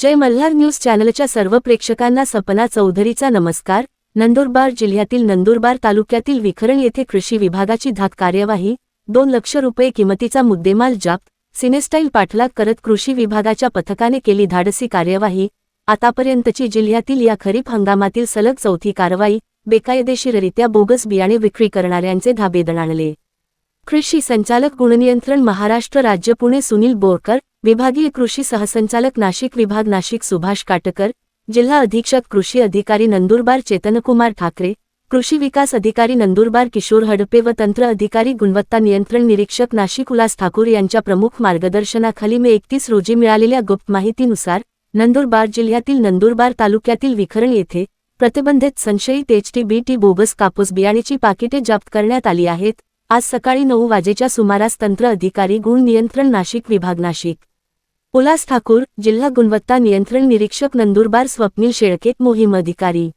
जय Malhar news चॅनलच्या सर्व प्रेक्षकांना सपना चौधरीचा नमस्कार. नंदुरबार जिल्ह्यातील नंदुरबार तालुक्यातील विखरण येथे कृषी विभागाची धाक कार्यवाही दोन लक्ष रुपये किमतीचा मुद्देमाल जाप्त सिनेस्टाईल पाठलाग करत कृषी विभागाच्या पथकाने केली धाडसी कार्यवाही. आतापर्यंतची जिल्ह्यातील या खरीप हंगामातील सलग चौथी कारवाई बेकायदेशीररित्या बोगस बियाणे विक्री करणाऱ्यांचे धाबे दणाणले. कृषी संचालक गुणनियंत्रण महाराष्ट्र राज्य पुणे सुनील बोरकर विभागीय कृषी सहसंचालक नाशिक विभाग नाशिक सुभाष काटकर जिल्हा अधीक्षक कृषी अधिकारी नंदुरबार चेतनकुमार ठाकरे कृषी विकास अधिकारी नंदुरबार किशोर हडपे व तंत्र अधिकारी गुणवत्ता नियंत्रण निरीक्षक नाशिक उल्हास ठाकूर यांच्या प्रमुख मार्गदर्शनाखाली मे एकतीस रोजी मिळालेल्या गुप्त माहितीनुसार नंदुरबार जिल्ह्यातील नंदुरबार तालुक्यातील विखरण येथे प्रतिबंधित संशयित एचटी बीटी बोगस कापूस बियाणेची पाकिटे जप्त करण्यात आली आहेत. आज सकाळी नऊ वाजेच्या सुमारास तंत्र अधिकारी गुण नियंत्रण नाशिक विभाग नाशिक उल्हास ठाकूर जिल्हा गुणवत्ता नियंत्रण निरीक्षक नंदुरबार स्वप्नील शेळके मोहीम अधिकारी.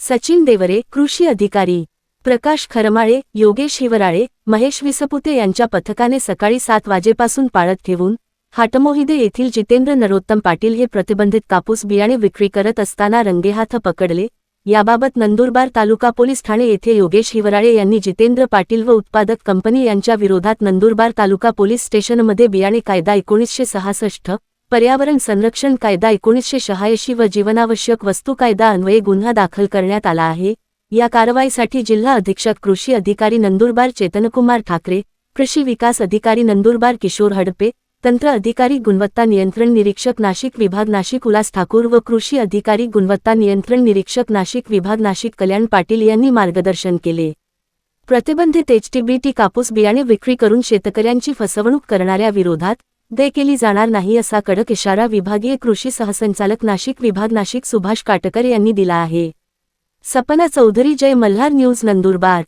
सचिन देवरे कृषी अधिकारी. प्रकाश खरमाळे योगेश हिवराळे महेश विसपुते यांच्या पथकाने सकाळी सात वाजेपासून पाळत ठेवून हाटमोहिदे येथील जितेंद्र नरोत्तम पाटील हे प्रतिबंधित कापूस बियाणे विक्री करत असताना रंगेहाथ पकडले याबाबत नंदुरबार तालुका पोलीस ठाणे येथे योगेश हिवराळे यांनी जितेंद्र पाटील व उत्पादक कंपनी यांच्या विरोधात नंदुरबार तालुका पोलीस स्टेशनमध्ये बियाणे कायदा एकोणीसशे सहासष्ट पर्यावरण संरक्षण कायदा एकोणीसशे शहाऐंशी व जीवनावश्यक वस्तू कायदा अन्वये गुन्हा दाखल करण्यात आला आहे. या कारवाईसाठी जिल्हा अधीक्षक कृषी अधिकारी नंदुरबार चेतनकुमार ठाकरे कृषी विकास अधिकारी नंदुरबार किशोर हडपे तंत्र अधिकारी गुणवत्ता नियंत्रण निरीक्षक नाशिक विभाग नाशिक उल्हास ठाकूर व कृषी अधिकारी गुणवत्ता नियंत्रण निरीक्षक नाशिक विभाग नाशिक कल्याण पाटील यांनी मार्गदर्शन केले. प्रतिबंधित एचटीबीटी कापूस बियाणे विक्री करून शेतकऱ्यांची फसवणूक करणाऱ्या विरोधात दे केली जाणार नाही असा कडक इशारा विभागीय कृषी सहसंचालक नाशिक विभाग नाशिक सुभाष काटकर यांनी दिला आहे. सपना चौधरी जय मल्हार न्यूज नंदुरबार.